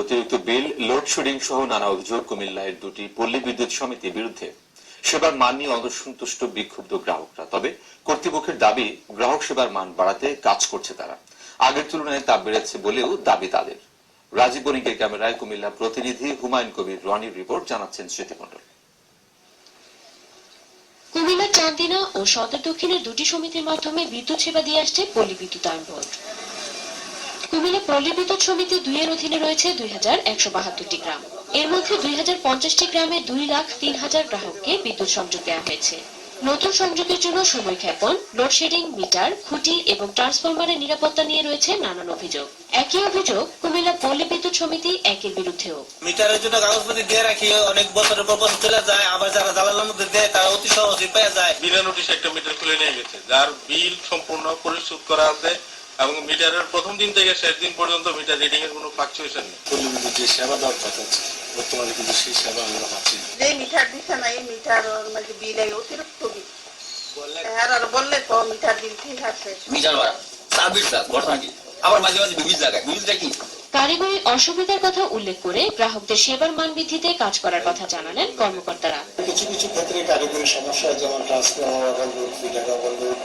অতিরিক্ত বিল, লোডশেডিং সহ নানা অভিযোগ কুমিল্লার দুটি পল্লী বিদ্যুৎ সমিতির বিরুদ্ধে। সেবার মান নিয়ে অসন্তুষ্ট বিক্ষুব্ধ গ্রাহকরা। তবে কর্তৃপক্ষের দাবি, গ্রাহক সেবার মান বাড়াতে কাজ করছে তারা। আগের তুলনায় তা বেড়েছে বলেও দাবি তাদের। রাজীব বণিকের ক্যামেরায় কুমিল্লা প্রতিনিধি হুমায়ুন কবির রনির রিপোর্ট জানাচ্ছেন স্মৃতিমণ্ডল। কুমিল্লা চান্দিনা ও সদর দক্ষিণের দুটি সমিতির মাধ্যমে বিদ্যুৎ সেবা দিয়ে আসছে পল্লী বিদ্যুতায়ন বোর্ড। কুমিল্লা পল্লী বিদ্যুৎ সমিতি দুই এর অধীনে রয়েছে দুই হাজার একশো বাহাত্তরটি গ্রাম। এর মধ্যে দুই হাজার পঞ্চাশটি গ্রামে দুই লাখ তিন হাজার গ্রাহককে বিদ্যুৎ সংযোগ দেওয়া হয়েছে। নতুন সংযোগের জন্য সময় ক্ষেপণ লোডশেডিং মিটার খুঁটি এবং ট্রান্সফরমারের নিরাপত্তা নিয়ে রয়েছে নানান অভিযোগ। একই অভিযোগ কুমিল্লা পল্লী বিদ্যুৎ সমিতি একের বিরুদ্ধেও। মিটারের জন্য কাগজপত্র দিয়ে রাখি অনেক বছরের পর বছর চলে যায় আবার যারা দালালের মধ্যে দেয় তারা অতি সহজে পেয়ে যায়। বিনা নোটিশ একটা মিটার খুলে নিয়ে গেছে যার বিল সম্পূর্ণ পরিশোধ করা আছে। এবং মিটারের প্রথম দিন থেকে শেষ দিন পর্যন্ত মিটার রিডিং এর কোনো ফ্লাকচুয়েশন নেই। পল্লীবিদ্যুৎ যে সেবা দেওয়ার কথা আছে বর্তমানে কিন্তু সেই সেবা আমরা পাচ্ছি না। যে মিটার দিচ্ছে না এই মিটার মানে বিল এই অতিরিক্ত বিল হ্যাঁ আর বললে তো মিটার বিল ঠিক আছে। মিটার ভাড়া সার্ভিস চার্জ কি? আবার মাঝে মাঝে বিভিন্ন জায়গায় বিভিন্ন জায়গায় কি? কারিগরি অসুবিধার কথা উল্লেখ করে গ্রাহকদের সেবার মান বৃদ্ধিতে কাজ করার কথা জানালেন কর্মকর্তারা। কিছু কিছু ক্ষেত্রে কারিগরি সমস্যা যেমন transformer overload feeder overload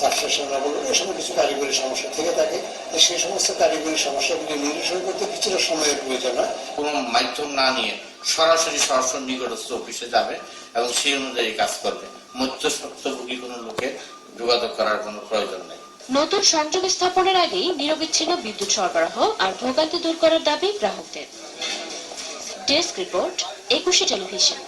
substation overload এই সময় কিছু কারিগরি সমস্যা থেকে থাকে। সেই সমস্ত কারিগরি সমস্যাগুলি নিরসন করতে কিছুটা সময়ের প্রয়োজন হয়। কোনো মাধ্যম না নিয়ে সরাসরি সরাসরি নিকটস্থ অফিসে যাবে এবং সেই অনুযায়ী কাজ করবে। মধ্যস্বত্বভোগী কোনো লোকের যোগাযোগ করার কোনো প্রয়োজন নেই। নতুন সংযোগ স্থাপনের আগেই নিরবিচ্ছিন্ন বিদ্যুৎ সরবরাহ আর ভোগান্তি দূর করার দাবি গ্রাহকদের। Desk report Ekushey television.